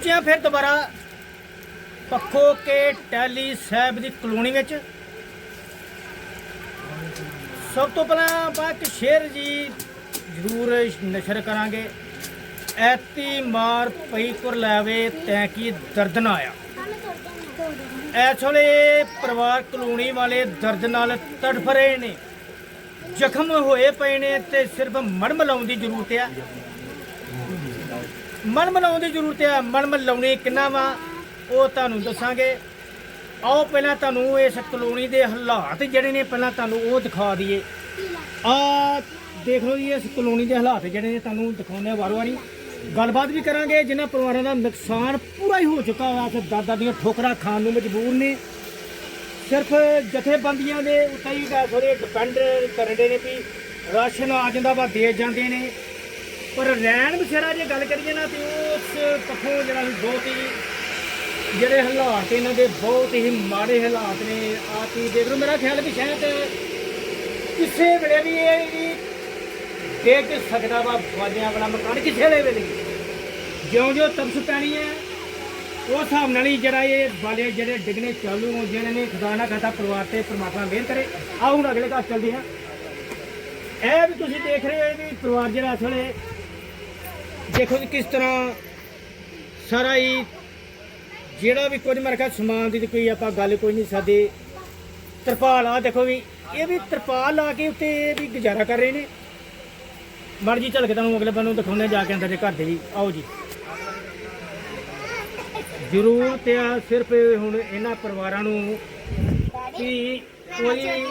ਪਹੁੰਚਿਆ ਫਿਰ ਦੁਬਾਰਾ ਪੱਖੋ ਕੇ ਟੈਲੀ ਸਾਹਿਬ ਦੀ ਕਲੋਨੀ ਵਿੱਚ। ਸਭ ਤੋਂ ਪਹਿਲਾਂ ਆਪਾਂ ਇੱਕ ਸ਼ੇਰ ਜੀ ਜ਼ਰੂਰ ਨਸ਼ਰ ਕਰਾਂਗੇ। ਐਤੀ ਮਾਰ ਪਈ ਕੁਰ ਲੈਵੇ ਤੈਂ ਕੀ ਦਰਦ ਨਾ ਆਇਆ। ਇਸ ਵੇਲੇ ਪਰਿਵਾਰ ਕਲੋਨੀ ਵਾਲੇ ਦਰਦ ਨਾਲ ਤੜਫ ਰਹੇ ਨੇ। ਜ਼ਖਮ ਹੋਏ ਪਏ ਨੇ ਤੇ ਸਿਰਫ ਮੜਮ ਲਾਉਣ ਦੀ ਜ਼ਰੂਰਤ ਆ। ਮਨ ਮਨਾਉਣ ਦੀ ਜ਼ਰੂਰਤ ਆ, ਮਨ ਲਾਉਣੀ ਕਿੰਨਾ ਵਾ, ਉਹ ਤੁਹਾਨੂੰ ਦੱਸਾਂਗੇ। ਆਓ ਪਹਿਲਾਂ ਤੁਹਾਨੂੰ ਇਸ ਕਲੋਨੀ ਦੇ ਹਾਲਾਤ ਜਿਹੜੇ ਨੇ, ਪਹਿਲਾਂ ਤੁਹਾਨੂੰ ਉਹ ਦਿਖਾ ਦਈਏ। ਆ ਦੇਖ ਲਓ ਜੀ, ਇਸ ਕਲੋਨੀ ਦੇ ਹਾਲਾਤ ਜਿਹੜੇ ਨੇ, ਤੁਹਾਨੂੰ ਦਿਖਾਉਂਦੇ ਵਾਰ ਵਾਰੀ। ਗੱਲਬਾਤ ਵੀ ਕਰਾਂਗੇ, ਜਿਨ੍ਹਾਂ ਪਰਿਵਾਰਾਂ ਦਾ ਨੁਕਸਾਨ ਪੂਰਾ ਹੀ ਹੋ ਚੁੱਕਾ ਵਾ, ਤੇ ਦਾਦਾ ਦੀਆਂ ਠੋਕਰਾਂ ਖਾਣ ਨੂੰ ਮਜਬੂਰ ਨੇ। ਸਿਰਫ ਜਥੇਬੰਦੀਆਂ ਦੇ ਉੱਤੇ ਹੀ ਗਾ ਥੋੜੇ ਡਿਪੈਂਡ ਕਰਦੇ ਨੇ ਵੀ, ਰਾਸ਼ਨ ਆ ਜਾਂਦਾ ਵਾ, ਦੇ ਜਾਂਦੇ ਨੇ। ਪਰ ਰਹਿਣ ਬਸੇਰਾ ਜੇ ਗੱਲ ਕਰੀਏ ਨਾ, ਤੇ ਉਸ ਪੱਖੋਂ ਜਿਹੜਾ ਵੀ ਬਹੁਤ ਹੀ ਜਿਹੜੇ ਹਾਲਾਤ ਇਹਨਾਂ ਦੇ ਬਹੁਤ ਹੀ ਮਾੜੇ ਹਾਲਾਤ ਨੇ। ਆ ਕੀ ਦੇਖ ਲਓ, ਮੇਰਾ ਖਿਆਲ ਵੀ ਸ਼ਾਇਦ ਕਿਸੇ ਵੇਲੇ ਵੀ ਇਹ ਵੀ ਦੇਖ ਸਕਦਾ ਵਾ ਫੌਜੀਆਂ ਵਾਲਾ ਮਕਾਨ ਕਿਸੇ ਵੇਲੇ ਵੀ ਜਿਉਂ ਜਿਉਂ ਤਪਸ ਪੈਣੀ ਹੈ, ਉਸ ਹਿਸਾਬ ਨਾਲ ਹੀ ਜਿਹੜਾ ਇਹ ਬਾਲੇ ਜਿਹੜੇ ਡਿੱਗਣੇ ਚਾਲੂ ਹੋ ਜਿਹੜੇ ਨੇ, ਖੁਦਾ ਨਾ ਖਾਤਾ ਪਰਿਵਾਰ ਤੇ ਪਰਮਾਤਮਾ ਮਿਹਰ ਕਰੇ। ਆਓ ਹੁਣ ਅਗਲੇ ਘਰ ਚੱਲਦੇ ਹਾਂ। ਇਹ ਵੀ ਤੁਸੀਂ ਦੇਖ ਰਹੇ ਹੋ ਵੀ ਪਰਿਵਾਰ ਜਿਹੜਾ ਇਸ ਦੇਖੋ ਜੀ, ਕਿਸ ਤਰ੍ਹਾਂ ਸਾਰਾ ਹੀ ਜਿਹੜਾ ਵੀ ਕੁਝ ਮੇਰੇ ਸਮਾਨ ਦੀ ਕੋਈ ਆਪਾਂ ਗੱਲ ਕੋਈ ਨਹੀਂ ਸਾਦੇ ਤਰਪਾਲ ਆ, ਦੇਖੋ ਵੀ, ਇਹ ਵੀ ਤਰਪਾਲ ਲਾ ਕੇ ਉੱਤੇ ਇਹ ਵੀ ਗੁਜ਼ਾਰਾ ਕਰ ਰਹੇ ਨੇ। ਮੜ ਜੀ ਝਲਕ ਤੁਹਾਨੂੰ ਅਗਲੇ ਬੰਨੋਂ ਦਿਖਾਉਂਦੇ ਜਾ ਕੇ ਅੰਦਰ ਦੇ ਘਰ ਦੇ ਵੀ। ਆਓ ਜੀ। ਜ਼ਰੂਰਤ ਆ, ਸਿਰਫ ਹੁਣ ਇਹਨਾਂ ਪਰਿਵਾਰਾਂ ਨੂੰ ਕਿ ਕੋਈ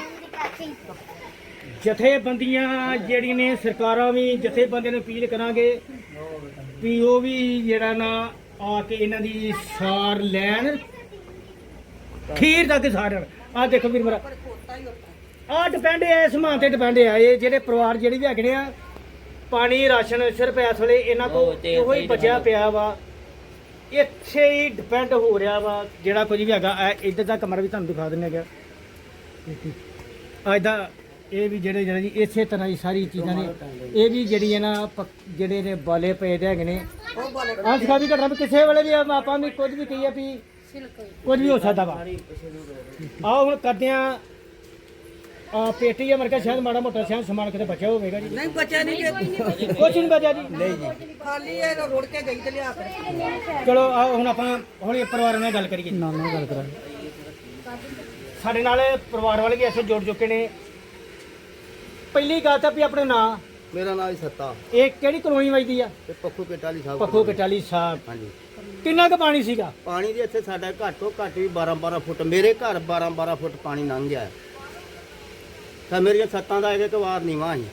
ਜਥੇਬੰਦੀਆਂ ਜਿਹੜੀਆਂ ਨੇ ਸਰਕਾਰਾਂ ਵੀ ਜਥੇਬੰਦੀਆਂ ਨੂੰ ਅਪੀਲ ਕਰਾਂਗੇ। ਵੀ ਉਹ ਵੀ ਜਿਹੜਾ ਨਾ ਆ ਕੇ ਇਹਨਾਂ ਦੀ ਸਾਰ ਲੈਣ। ਖੀਰ ਤੱਕ ਸਾਰਨ ਆ ਦੇਖੋ ਵੀਰ ਮੇਰਾ। ਆ ਡਿਪੈਂਡ ਹੈ ਇਸ ਮਾਂ ਤੇ ਡਿਪੈਂਡ ਹੈ ਇਹ ਜਿਹੜੇ ਪਰਿਵਾਰ ਜਿਹੜੇ ਵੀ ਹੈਗੇ ਨੇ ਆ ਪਾਣੀ ਰਾਸ਼ਨ ਸਿਰਫ ਇਸ ਵੇਲੇ ਇਹਨਾਂ ਕੋਲ ਉਹੋ ਹੀ ਬਚਿਆ ਪਿਆ ਵਾ। ਇੱਥੇ ਹੀ ਡਿਪੈਂਡ ਹੋ ਰਿਹਾ ਵਾ। ਜਿਹੜਾ ਕੁਝ ਵੀ ਹੈਗਾ ਇਹ ਇੱਧਰ ਦਾ ਕਮਰਾ ਵੀ ਤੁਹਾਨੂੰ ਦਿਖਾ ਦਿੰਨੇ ਹੈਗਾ ਅੱਜ ਦਾ ਇਹ ਵੀ ਜਿਹੜੇ ਜਿਹੜੇ ਜੀ ਇਸੇ ਤਰ੍ਹਾਂ ਹੀ ਸਾਰੀ ਚੀਜ਼ਾਂ ਨੇ। ਇਹ ਵੀ ਜਿਹੜੀ ਨਾ ਪੱਕ- ਜਿਹੜੇ ਨੇ ਬਾਲੇ ਪਏ ਦੇ ਹੈਗੇ ਨੇ। ਆਹ ਸਿਖਾ ਵੀ ਘਟਨਾ ਵੀ ਕਿਸੇ ਵੇਲੇ ਵੀ ਆਪਾਂ ਵੀ ਕੁਝ ਵੀ ਕਹੀਏ ਵੀ ਕੁਝ ਵੀ ਹੋ ਸਕਦਾ ਵਾ। ਆਓ ਹੁਣ ਕਰਦੇ ਆ। ਆ ਪੇਟੀ ਆ ਮਰਕਾ ਸ਼ਾਇਦ ਮਾੜਾ ਮੋਟਾ ਸ਼ਾਇਦ ਸਮਾਨ ਕਿਤੇ ਬਚਿਆ ਹੋਵੇਗਾ ਜੀ। ਨਹੀਂ ਬਚਿਆ ਨਹੀਂ ਜੇ ਕੁਝ ਨਹੀਂ ਬਚਿਆ ਜੀ। ਨਹੀਂ ਜੀ। ਖਾਲੀ ਇਹ ਰੋੜ ਕੇ ਗਈ ਤੇ ਲਿਆ ਕੇ ਚਲੋ ਆਓ ਹੁਣ ਆਪਾਂ ਹੁਣ ਪਰਿਵਾਰ ਨਾਲ ਗੱਲ ਕਰੀਏ। ਨਾ ਨਾ ਗੱਲ ਕਰਾਂ ਸਾਡੇ ਨਾਲ ਪਰਿਵਾਰ ਵਾਲੇ ਵੀ ਐਸੇ ਜੁੜ ਚੁੱਕੇ ਨੇ। ਪਹਿਲੀ ਗੱਲ ਤਾਂ ਵੀ ਆਪਣੇ ਨਾਂ। ਮੇਰਾ ਨਾਮ ਸੱਤਾ। ਇਹ ਕਿਹੜੀ ਕਲੋਨੀ ਵੱਜਦੀ ਆ? ਤੇ ਪੱਖੂ ਕਟਾਲੀ ਸਾਹਿਬ ਪੱਖੋ ਕਟਾਲੀ ਸਾਹਿਬ। ਹਾਂਜੀ। ਕਿੰਨਾ ਕੁ ਪਾਣੀ ਸੀਗਾ? ਪਾਣੀ ਦੇ ਇੱਥੇ ਸਾਡਾ ਘੱਟ ਤੋਂ ਘੱਟ ਵੀ 12 12 ਫੁੱਟ। ਮੇਰੇ ਘਰ 12 12 ਫੁੱਟ ਪਾਣੀ ਲੰਘ ਗਿਆ ਹੈ। ਤਾਂ ਮੇਰੀਆਂ ਛੱਤਾਂ ਦਾ ਇਹਦੇ ਵਾਰ ਨੀਵਾਂ ਸੀ।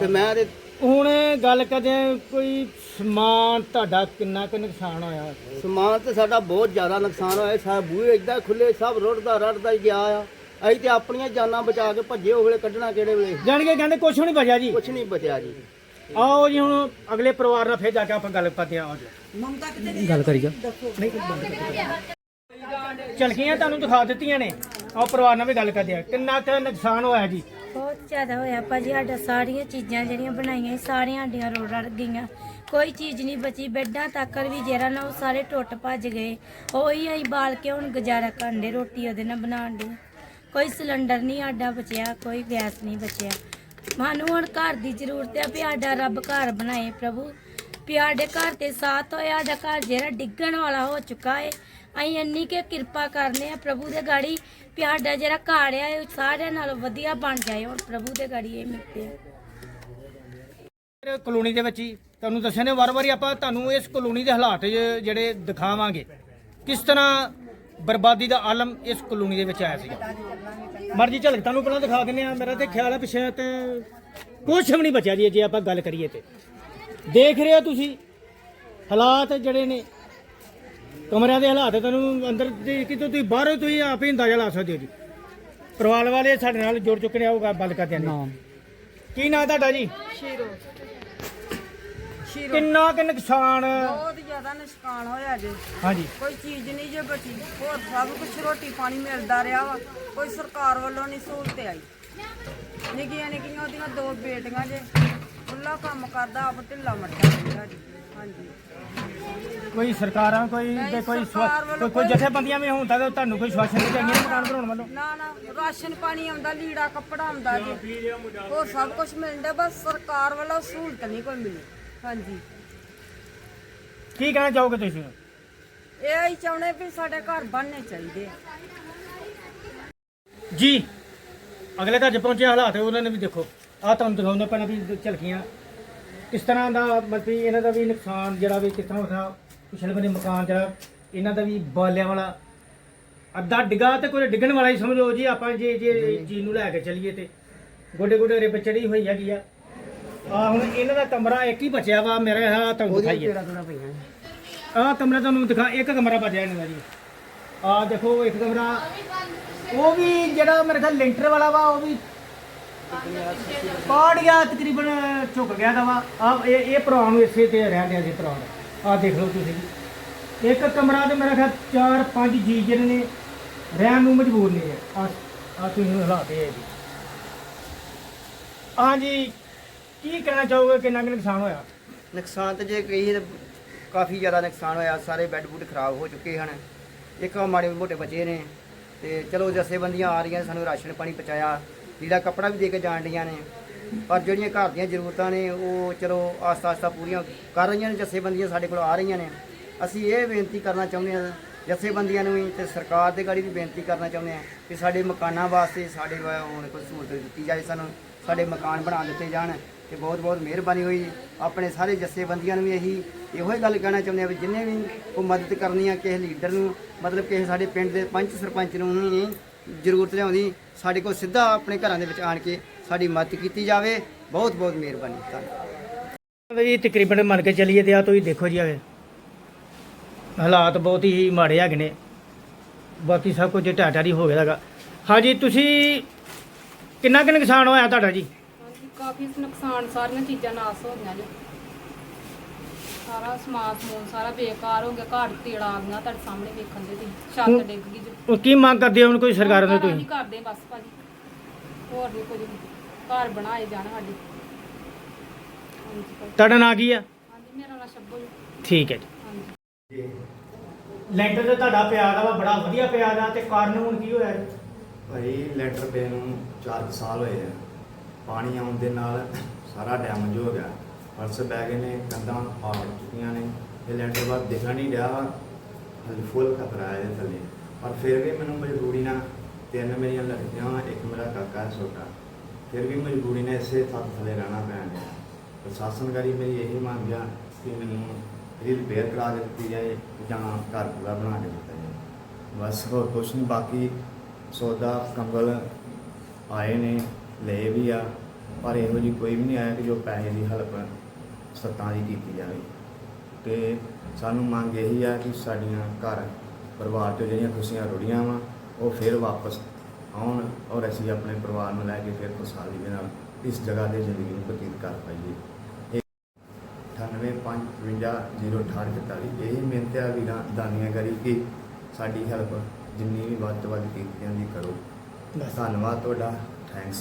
ਤੇ ਮੈਂ ਤੇ ਹੁਣ ਗੱਲ ਕਰਦੇ ਹਾਂ, ਕੋਈ ਸਮਾਨ ਤੁਹਾਡਾ ਕਿੰਨਾ ਕੁ ਨੁਕਸਾਨ ਹੋਇਆ? ਸਮਾਨ ਤੇ ਸਾਡਾ ਬਹੁਤ ਜ਼ਿਆਦਾ ਨੁਕਸਾਨ ਹੋਇਆ। ਸਭ ਬੂਹੇ ਇਦਾਂ ਖੁੱਲੇ ਸਭ ਰੁੜਦਾ ਰੜਦਾ ਹੀ ਗਿਆ ਆ। ਅਸੀਂ ਤੇ ਆਪਣੀਆਂ ਜਾਨਾਂ ਬਚਾ ਕੇ ਭੱਜੇ ਉਹ ਵੇਲੇ ਕੱਢਣਾ ਕਿਹੜੇ ਵੇਲੇ? ਜਾਣ ਕੇ ਕਹਿੰਦੇ ਕੁਛ ਨਹੀਂ ਬਚਿਆ ਜੀ। ਕੁਝ ਨਹੀਂ ਬਚਿਆ ਜੀ। ਆਓ ਜੀ ਹੁਣ ਅਗਲੇ ਪਰਿਵਾਰ ਨਾਲ ਫੇਰ ਜਾ ਕੇ ਆਪਾਂ ਗੱਲ ਕਰਦੇ ਆ ਮਮਤਾ ਕਿਤੇ ਗੱਲ ਕਰੀ ਜਾ। ਚਲਕੀਆਂ ਤੁਹਾਨੂੰ ਦਿਖਾ ਦਿੱਤੀਆਂ ਨੇ। ਆਓ ਪਰਿਵਾਰ ਨਾਲ ਵੀ ਗੱਲ ਕਰਦੇ ਆ ਕਿੰਨਾ ਕੁ ਨੁਕਸਾਨ ਹੋਇਆ ਜੀ? ਬਹੁਤ ਜ਼ਿਆਦਾ ਹੋਇਆ ਭਾਜੀ ਸਾਡਾ ਸਾਰੀਆਂ ਚੀਜ਼ਾਂ ਜਿਹੜੀਆਂ ਬਣਾਈਆਂ ਸੀ, ਸਾਰੀਆਂ ਸਾਡੀਆਂ ਰੋੜ ਰੜ ਗਈਆਂ। ਕੋਈ ਚੀਜ਼ ਨਹੀਂ ਬਚੀ ਬੈੱਡਾਂ ਤੱਕ ਵੀ ਜਿਹੜਾ ਨਾ ਉਹ ਸਾਰੇ ਟੁੱਟ ਭੱਜ ਗਏ। ਉਹੀ ਅਸੀਂ ਬਾਲ ਕੇ ਹੁਣ ਗੁਜ਼ਾਰਾ ਕਰਨ ਦੇ ਰੋਟੀ ਉਹਦੇ ਨਾਲ ਬਣਾਉਣ ਦੇ। ਕੋਈ ਸਿਲੰਡਰ ਨਹੀਂ ਸਾਡਾ ਬਚਿਆ, ਕੋਈ ਗੈਸ ਨਹੀਂ ਬਚਿਆ। ਸਾਨੂੰ ਹੁਣ ਘਰ ਦੀ ਜ਼ਰੂਰਤ ਹੈ ਵੀ ਸਾਡਾ ਰੱਬ ਘਰ ਬਣਾਏ, ਪ੍ਰਭੂ। ਵੀ ਸਾਡੇ ਘਰ ਤੇ ਸਾਥ ਹੋਇਆ ਸਾਡਾ ਘਰ ਜਿਹੜਾ ਡਿੱਗਣ ਵਾਲਾ ਹੋ ਚੁੱਕਾ ਹੈ ਅਸੀਂ ਇੰਨੀ ਕਿ ਕਿਰਪਾ ਕਰਨੇ ਆ ਪ੍ਰਭੂ ਦੇ ਗਾੜੀ ਵੀ ਸਾਡਾ ਜਿਹੜਾ ਘਰ ਆ, ਇਹ ਸਾਰਿਆਂ ਨਾਲੋਂ ਵਧੀਆ ਬਣ ਜਾਏ। ਹੁਣ ਪ੍ਰਭੂ ਦੇ ਗਾੜੀ ਇਹ ਮਿਲਦੇ ਆ। ਕਲੋਨੀ ਦੇ ਵਿੱਚ ਹੀ ਤੁਹਾਨੂੰ ਦੱਸਿਆ ਨੇ, ਵਾਰ-ਵਾਰੀ ਆਪਾਂ ਤੁਹਾਨੂੰ ਇਸ ਕਲੋਨੀ ਦੇ ਹਾਲਾਤ ਜਿਹੜੇ ਦਿਖਾਵਾਂਗੇ। ਕਿਸ ਤਰ੍ਹਾਂ ਬਰਬਾਦੀ ਦਾ ਆਲਮ ਇਸ ਕਲੋਨੀ ਦੇ ਵਿੱਚ ਆਇਆ ਸੀਗਾ। ਮਰਜ਼ੀ ਝਲਕ ਤੁਹਾਨੂੰ ਪਹਿਲਾਂ ਦਿਖਾ ਦਿੰਦੇ ਆ ਮੇਰਾ ਤੇ ਖਿਆਲ ਹੈ ਪਿੱਛੇ ਤੇ ਕੁਝ ਵੀ ਨਹੀਂ ਬਚਿਆ ਜੀ ਜੇ ਆਪਾਂ ਗੱਲ ਕਰੀਏ ਤੇ। ਦੇਖ ਰਹੇ ਹੋ ਤੁਸੀਂ ਹਾਲਾਤ ਜਿਹੜੇ ਨੇ ਕਮਰਿਆਂ ਦੇ ਹਾਲਾਤ ਤੁਹਾਨੂੰ ਅੰਦਰ ਦੇ ਕਿਤੋਂ ਤੁਸੀਂ ਬਾਹਰੋਂ ਤੁਸੀਂ ਆਪ ਹੀ ਅੰਦਾਜ਼ਾ ਲਾ ਸਕਦੇ ਹੋ ਜੀ। ਪਰਿਵਾਰ ਵਾਲੇ ਸਾਡੇ ਨਾਲ ਜੁੜ ਚੁੱਕੇ ਨੇ ਆਊਗਾ ਗੱਲ ਕਰਦੇ ਨੇ। ਕੀ ਨਾਂ ਤੁਹਾਡਾ ਜੀ? ਸ਼ੀਰੋ। ਸ਼ੀਰੋ। ਕਿੰਨਾ ਕਿ ਨੁਕਸਾਨ ਬਹੁਤ ਜ਼ਿਆਦਾ ਨੁਕਸਾਨ ਹੋਇਆ ਜੇ। ਹਾਂਜੀ। ਕੋਈ ਚੀਜ਼ ਨਹੀਂ ਜੇ ਬਚੀ। ਹੋਰ ਸਭ ਕੁਝ ਰੋਟੀ ਪਾਣੀ ਮਿਲਦਾ ਰਿਹਾ ਵਾ। ਕੋਈ ਸਰਕਾਰ ਵੱਲੋਂ ਨਹੀਂ ਸਹੂਲਤ ਆਈ। ਨਿੱਕੀਆਂ ਨਿੱਕੀਆਂ ਉਹਦੀਆਂ ਦੋ ਬੇਟੀਆਂ ਜੇ। ਖੁੱਲਾ ਕੰਮ ਕਰਦਾ ਆਪ ਢਿੱਲਾ ਰਹਿੰਦਾ ਜੀ। ਹਾਂਜੀ। ਕੋਈ ਸਰਕਾਰਾਂ ਕੋਈ ਨਹੀਂ, ਦੇ ਕੋਈ ਸਰਕਾਰ ਸਵਾ- ਵੱਲੋਂ ਕੋਈ ਕੋਈ ਕੋਈ- ਜਥੇਬੰਦੀਆਂ ਵੀ ਹੁਣ ਤੱਕ ਤੁਹਾਨੂੰ ਕੋਈ ਸ਼ਵਾਸ਼ਨ ਨਹੀਂ ਚਾਹੀਦੀ ਮਕਾਨ ਬਣਾਉਣ ਵੱਲੋਂ? ਨਾ ਨਾ। ਰਾਸ਼ਨ ਪਾਣੀ ਆਉਂਦਾ ਲੀੜਾ ਕੱਪੜਾ ਆਉਂਦਾ ਜੀ। ਹੋਰ ਸਭ ਕੁਝ ਮਿਲਦਾ ਬਸ ਸਰਕਾਰ ਵੱਲੋਂ ਸਹੂਲਤ ਨਹੀਂ ਕੋਈ ਮਿਲੀ। ਹਾਂਜੀ। ਕੀ ਕਹਿਣਾ ਚਾਹੋਗੇ ਤੁਸੀਂ? ਇਹ ਹੀ ਚਾਹੁੰਦੇ ਵੀ ਸਾਡੇ ਘਰ ਬਣਨੇ ਚਾਹੀਦੇ ਆ। ਜੀ ਅਗਲੇ ਘਰ 'ਚ ਪਹੁੰਚੇ ਹਾਲਾਤ ਉਹਨਾਂ ਨੇ ਵੀ ਦੇਖੋ ਆ ਤੁਹਾਨੂੰ ਦਿਖਾਉਂਦਾ ਪਹਿਲਾਂ ਵੀ ਝਲਕੀਆਂ। ਕਿਸ ਤਰ੍ਹਾਂ ਦਾ ਮਤਲਬ ਵੀ ਇਹਨਾਂ ਦਾ ਵੀ ਨੁਕਸਾਨ ਜਿਹੜਾ ਵੀ ਕਿਸ ਤਰ੍ਹਾਂ ਹੋਇਆ ਪਿਛਲੇ ਬੰਨੇ ਮਕਾਨ ਜਿਹੜਾ ਇਹਨਾਂ ਦਾ ਵੀ ਬਾਲਿਆਂ ਵਾਲਾ। ਅੱਧਾ ਡਿੱਗਾ ਤੇ ਕੋਈ ਡਿੱਗਣ ਵਾਲਾ ਹੀ ਸਮਝੋ ਜੀ ਆਪਾਂ ਜੇ ਜੇ ਚੀਜ਼ ਨੂੰ ਲੈ ਕੇ ਚੱਲੀਏ ਤੇ ਗੋਡੇ ਗੋਡੇ ਰਿਪ ਚੜੀ ਹੋਈ ਹੈਗੀ ਆ। ਆ ਹੁਣ ਇਹਨਾਂ ਦਾ ਕਮਰਾ ਇੱਕ ਹੀ ਬਚਿਆ ਵਾ ਮੇਰੇ ਹਾਂ ਤੁਹਾਨੂੰ ਦਿਖਾਈਏ। ਆਹ ਕਮਰਾ ਤੁਹਾਨੂੰ ਦਿਖਾ ਇੱਕ ਕਮਰਾ ਬਚਿਆ ਇਹਨਾਂ ਦਾ ਜੀ। ਆ ਦੇਖੋ ਇੱਕ ਕਮਰਾ। ਉਹ ਵੀ ਜਿਹੜਾ ਮੇਰੇ ਖਿਆਲ ਲੈਂਟਰ ਵਾਲਾ ਵਾ ਉਹ ਵੀ ਪਾੜ ਗਿਆ ਤਕਰੀਬਨ ਝੁਕ ਗਿਆ ਦਾ ਵਾ। ਆ ਇਹ ਇਹ ਭਰਾ ਨੂੰ ਇਸੇ ਤੇ ਰਹਿ ਗਿਆ ਸੀ ਭਰਾ ਆ ਦੇਖ ਲਓ ਤੁਸੀਂ। ਇੱਕ ਕਮਰਾ ਤੇ ਮੇਰਾ ਖਿਆਲ ਚਾਰ ਪੰਜ ਜੀ ਜਿਹੜੇ ਨੇ ਰਹਿਣ ਨੂੰ ਮਜਬੂਰ ਨੇ ਆ ਆ ਤੁਸੀਂ ਹਾਲਾਤ ਇਹ ਜੀ। ਹਾਂਜੀ ਕੀ ਕਹਿਣਾ ਚਾਹੋਗੇ ਕਿੰਨਾ ਕੁ ਨੁਕਸਾਨ ਹੋਇਆ? ਨੁਕਸਾਨ ਤਾਂ ਜੇ ਕਹੀਏ ਤਾਂ ਕਾਫੀ ਜ਼ਿਆਦਾ ਨੁਕਸਾਨ ਹੋਇਆ। ਸਾਰੇ ਬੈੱਡ ਬੁੱਡ ਖਰਾਬ ਹੋ ਚੁੱਕੇ ਹਨ। ਇੱਕ ਆਹ ਮਾੜੇ ਮੋਟੇ ਬਚੇ ਨੇ ਤੇ ਚਲੋ ਜਥੇਬੰਦੀਆਂ ਆ ਰਹੀਆਂ ਸਾਨੂੰ ਰਾਸ਼ਨ ਪਾਣੀ ਪਹੁੰਚਾਇਆ। ਲੀੜਾ ਕੱਪੜਾ ਵੀ ਦੇ ਕੇ ਜਾਣ ਡੀਆਂ ਨੇ। ਪਰ ਜਿਹੜੀਆਂ ਘਰ ਦੀਆਂ ਜ਼ਰੂਰਤਾਂ ਨੇ, ਉਹ ਚਲੋ ਆਸਤਾ ਆਸਤਾ ਪੂਰੀਆਂ ਕਰ ਰਹੀਆਂ ਨੇ, ਜਥੇਬੰਦੀਆਂ ਸਾਡੇ ਕੋਲ ਆ ਰਹੀਆਂ ਨੇ। ਅਸੀਂ ਇਹ ਬੇਨਤੀ ਕਰਨਾ ਚਾਹੁੰਦੇ ਹਾਂ, ਜਥੇਬੰਦੀਆਂ ਨੂੰ ਵੀ ਤੇ ਸਰਕਾਰ ਦੇ ਗਾੜੀ ਵੀ ਬੇਨਤੀ ਕਰਨਾ ਚਾਹੁੰਦੇ ਹਾਂ ਕਿ ਸਾਡੇ ਮਕਾਨਾਂ ਵਾਸਤੇ ਸਾਡੇ ਵਾ- ਹੁਣ ਕੋਈ ਸਹੂਲਤ ਦਿੱਤੀ ਜਾਏ ਸਾਨੂੰ, ਸਾਡੇ ਮਕਾਨ ਬਣਾ ਦਿੱਤੇ ਜਾਣ। ਤੇ ਬਹੁਤ ਬਹੁਤ ਮਿਹਰਬਾਨੀ ਹੋਈ। ਆਪਣੇ ਸਾਰੇ ਜਥੇਬੰਦੀਆਂ ਨੂੰ ਵੀ ਇਹੀ ਇਹੋ ਹੀ ਗੱਲ ਕਹਿਣਾ ਚਾਹੁੰਦੇ ਆ ਵੀ ਜਿੰਨੇ ਵੀ ਉਹ ਮਦਦ ਕਰਨੀ ਆ ਕਿਸੇ ਲੀਡਰ ਨੂੰ, ਮਤਲਬ ਕਿਸੇ ਸਾਡੇ ਪਿੰਡ ਦੇ ਪੰਚ ਸਰਪੰਚ ਨੂੰ ਨਹੀਂ ਜ਼ਰੂਰਤ ਲਿਆਉਂਦੀ, ਸਾਡੇ ਕੋਲ ਸਿੱਧਾ ਆਪਣੇ ਘਰਾਂ ਦੇ ਵਿੱਚ ਆਣ ਕੇ ਸਾਡੀ ਮਦਦ ਕੀਤੀ ਜਾਵੇ। ਬਹੁਤ ਬਹੁਤ ਮਿਹਰਬਾਨੀ। ਧੰਨਵਾਦ। ਜੀ ਤਕਰੀਬਨ ਮੰਨ ਕੇ ਚੱਲੀਏ ਤੇ ਆ ਤੁਸੀਂ ਦੇਖੋ ਜੀ ਆਵੇ ਹਾਲਾਤ ਬਹੁਤ ਹੀ ਮਾੜੇ ਹੈਗੇ ਨੇ। ਬਾਕੀ ਸਭ ਕੁਝ ਢਾਟਾ ਹੀ ਹੋ ਗਿਆ ਹੈਗਾ ਹਾਂਜੀ, ਤੁਸੀਂ ਕਿੰਨਾ ਕੁ ਨੁਕਸਾਨ ਹੋਇਆ ਤੁਹਾਡਾ ਜੀ? ਕਾਫੀ ਨੁਕਸਾਨ ਸਾਰੀਆਂ ਚੀਜ਼ਾਂ ਨਾਸ ਹੋ ਗਈਆਂ ਜੀ। ਸਾਰਾ ਸਮਾਨ ਸਮੂਨ ਸਾਰਾ ਬੇਕਾਰ ਹੋ ਗਿਆ ਘਰ ਤੇੜਾ ਆ ਗਿਆ ਤੁਹਾਡੇ ਸਾਹਮਣੇ ਵੇਖਣ ਦੇ ਤੁਸੀਂ ਛੱਤ ਡਿੱਗ ਗਈ ਜੀ। ਉਹ ਕੀ ਮੰਗ ਕਰਦੇ ਹੋ ਹੁਣ ਕੋਈ ਸਰਕਾਰਾਂ ਤੋਂ ਤੁਸੀਂ? ਕਰਦੇ ਬਸ ਭਾਜੀ। ਹੋਰ ਨਹੀਂ ਕੁਝ। ਘਰ ਬਣਾਏ ਜਾਣ ਸਾਡੇ। ਹਾਂਜੀ। ਭਾਜੀ। ਤੁਹਾਡਾ ਨਾਂ ਕੀ ਆ? ਹਾਂਜੀ ਮੇਰਾ ਨਾਮ ਸ਼ੱਬੂ ਜੀ। ਠੀਕ ਹੈ ਜੀ। ਹਾਂਜੀ। ਲੈਂਟਰ ਤੇ ਤੁਹਾਡਾ ਪਿਆ ਦਾ ਵਾ ਬੜਾ ਵਧੀਆ ਪਿਆ ਦਾ ਤੇ ਕਾਰਨ ਹੁਣ ਕੀ ਹੋਇਆ ਜੀ? ਭਾਈ ਲੈਂਟਰ ਪੇ ਨੂੰ 4 ਸਾਲ ਹੋਏ ਆ। ਪਾਣੀ ਆਉਣ ਦੇ ਨਾਲ ਸਾਰਾ ਡੈਮੇਜ ਹੋ ਗਿਆ। ਫਰਸ਼ ਬਹਿ ਗਏ ਨੇ ਕੰਧਾਂ ਪਾੜ ਚੁੱਕੀਆਂ ਨੇ। ਇਹ ਲੈਂਟਰ ਬਾਅਦ ਦਿਖਣ ਨਹੀਂ ਰਿਹਾ ਹਲ ਫੁੱਲ ਖਤਰਾ ਹੈ ਇਹਦੇ ਥੱਲੇ। ਪਰ ਫਿਰ ਵੀ ਮੈਨੂੰ ਮਜਬੂਰੀ ਨਾਲ ਤਿੰਨ ਮੇਰੀਆਂ ਲੜਕੀਆਂ ਇੱਕ ਮੇਰਾ ਕਾਕਾ ਹੈ ਛੋਟਾ। ਫਿਰ ਵੀ ਮਜਬੂਰੀ ਨਾਲ ਇਸੇ ਛੱਤ ਥੱਲੇ ਰਹਿਣਾ ਪੈਣ ਡਿਆ। ਪ੍ਰਸ਼ਾਸਨ ਕਰੀ ਮੇਰੀ ਇਹੀ ਮੰਗ ਆ ਕਿ ਮੈਨੂੰ ਇਹਦੀ ਰਿਪੇਅਰ ਕਰਾ ਕੇ ਦਿੱਤੀ ਜਾਏ ਜਾਂ ਘਰ ਪੂਰਾ ਬਣਾ ਕੇ ਦਿੱਤਾ ਜਾਏ। ਬਸ ਹੋਰ ਕੁਛ ਨਹੀਂ, ਬਾਕੀ ਸੌਦਾ, ਕੰਬਲ ਆਏ ਨੇ। ਲਏ ਵੀ ਆ ਪਰ ਇਹੋ ਜੀ ਕੋਈ ਵੀ ਨਹੀਂ ਆਇਆ ਕਿ ਜੋ ਪੈਸੇ ਦੀ ਹੈਲਪ ਸੱਤਾਂ ਦੀ ਕੀਤੀ ਜਾਵੇ। ਤੇ ਸਾਨੂੰ ਮੰਗ ਇਹੀ ਆ ਕਿ ਸਾਡੀਆਂ ਘਰ ਪਰਿਵਾਰ ਤੋਂ ਜਿਹੜੀਆਂ ਖੁਸ਼ੀਆਂ ਰੁੜੀਆਂ ਵਾ ਉਹ ਫਿਰ ਵਾਪਸ ਆਉਣ ਔਰ ਅਸੀਂ ਆਪਣੇ ਪਰਿਵਾਰ ਨੂੰ ਲੈ ਕੇ ਫਿਰ ਖੁਸ਼ਹਾਲੀ ਦੇ ਨਾਲ ਇਸ ਜਗ੍ਹਾ ਤੇ ਜ਼ਿੰਦਗੀ ਨੂੰ ਬਤੀਤ ਕਰ ਪਾਈਏ। 9855084048 ਇਹ ਮਿਹਨਤ ਆ ਵੀਰਾਂ ਦਾਨੀਆਂ ਕਰੀ ਕਿ ਸਾਡੀ ਹੈਲਪ ਜਿੰਨੀ ਵੀ ਵੱਧ ਤੋਂ ਵੱਧ ਕੀਤੀ ਜਾਂਦੀ ਕਰੋ। ਧੰਨਵਾਦ ਤੁਹਾਡਾ। ਥੈਂਕਸ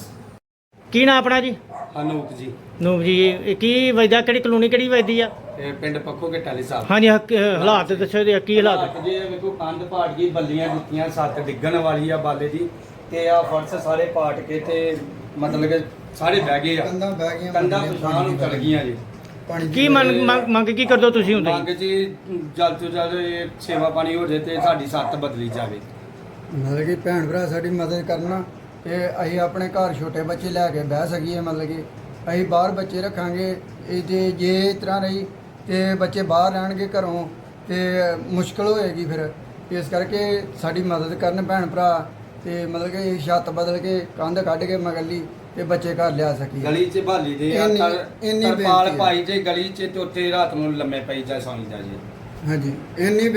ਕੀ ਨਾਂ ਆਪਣਾ ਜੀ? ਅਨੂਪ ਜੀ। ਨੂਬ ਜੀ ਇਹ ਕੀ ਵਜਦਾ ਕਿਹੜੀ ਕਲੋਨੀ ਕਿਹੜੀ ਵਜਦੀ ਆ? ਇਹ ਪਿੰਡ ਪੱਖੋ ਕੇ ਟਾਲੀ ਸਾਹਿਬ। ਹਾਂਜੀ ਹੱਕ- ਹਾਲਾਤ ਦੱਸੋ ਜੀ ਕੀ ਹਾਲਾਤ? ਜੇ ਵੇਖੋ ਕੰਧ ਪਾੜ ਗਈ ਬੱਲੀਆਂ ਦਿੱਤੀਆਂ ਸੱਤ ਡਿੱਗਣ ਵਾਲੀ ਆ ਬਾਲੇ ਦੀ ਤੇ ਆ ਫਰਸ਼ ਸਾਰੇ ਪਾਟ ਕੇ ਤੇ ਮਤਲਬ ਕਿ ਸਾਰੇ ਬਹਿ ਗਏ ਆ। ਕੰਧਾਂ ਬਹਿ ਗਈਆਂ ਕੰਧਾਂ ਪਛਾਣ ਨੂੰ ਚਲ ਗਈਆਂ ਜੀ। ਪਾਣੀ ਦੀ ਕੀ ਮੰਗ ਮੰਗ- ਮੰਗ ਕੀ ਕਰਦੇ ਤੁਸੀਂ ਹੁੰਦੇ ਮੰਗ ਜੀ ਜਲਦ ਤੋਂ ਜਲਦ ਇਹ ਸੇਵਾ ਪਾਣੀ ਹੋ ਜੇ ਤੇ ਸਾਡੀ ਸੱਤ ਬਦਲੀ ਜਾਵੇ। ਮਤਲਬ ਕਿ ਭੈਣ ਭਰਾ ਸਾਡੀ ਮਦਦ ਕਰਨਾ। ਤੇ ਅਸੀਂ ਆਪਣੇ ਘਰ ਛੋਟੇ ਬੱਚੇ ਲੈ ਕੇ ਬਹਿ ਸਕੀਏ ਮਤਲਬ ਕਿ ਅਸੀਂ ਬਾਹਰ ਬੱਚੇ ਰੱਖਾਂਗੇ ਇਹ ਤੇ ਜੇ ਇਸ ਤਰ੍ਹਾਂ ਰਹੀ ਤੇ ਬੱਚੇ ਬਾਹਰ ਰਹਿਣਗੇ ਘਰੋਂ ਤੇ ਮੁਸ਼ਕਲ ਹੋਏਗੀ ਫਿਰ। ਇਸ ਕਰਕੇ ਸਾਡੀ ਮਦਦ ਕਰਨ ਭੈਣ ਭਰਾ ਤੇ ਮਤਲਬ ਕਿ ਛੱਤ ਬਦਲ ਕੇ ਕੰਧ ਕੱਢ ਕੇ ਮਗਲੀ ਤੇ ਬੱਚੇ ਘਰ ਲਿਆ ਸਕੀਏ। ਗਲੀ 'ਚ ਭਾਲੀ ਦੇ ਆ ਇੰਨੀ- ਇੰਨੀ ਤਰਪਾਲ। ਪਾਈ ਜੇ ਗਲੀ 'ਚ ਤੇ ਉੱਤੇ ਰਾਤ ਨੂੰ ਲੰਮੇ ਪਈ ਜਾ ਸੌਂ ਜਾ ਜੀ। ਹਾਂਜੀ ਇੰਨੀ